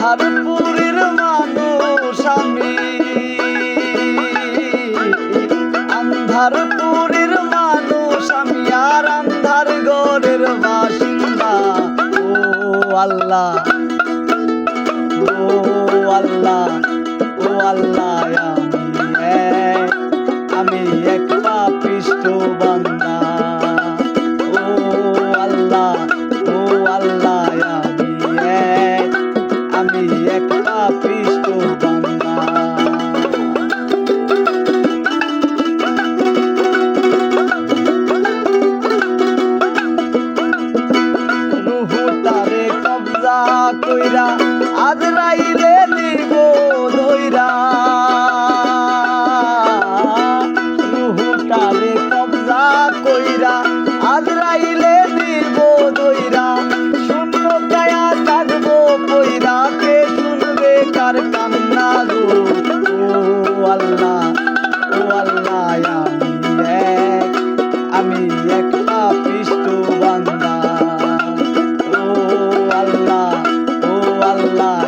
আন্ধারপুরের মানুষ আমি। আন্ধারপুরের মানুষ গড়ের আল্লাহ ও আল্লাহ ও আল্লাহ। আমি একটা পৃষ্ঠ কবজা কইরা আজ রাইলে নিব ধইরা তারে কইরা আজ রাইলে পারতাম না গো ও আল্লাহ ও আল্লাহ আমি এক আমি এক পাপিষ্ট বান্দা ও আল্লাহ ও আল্লাহ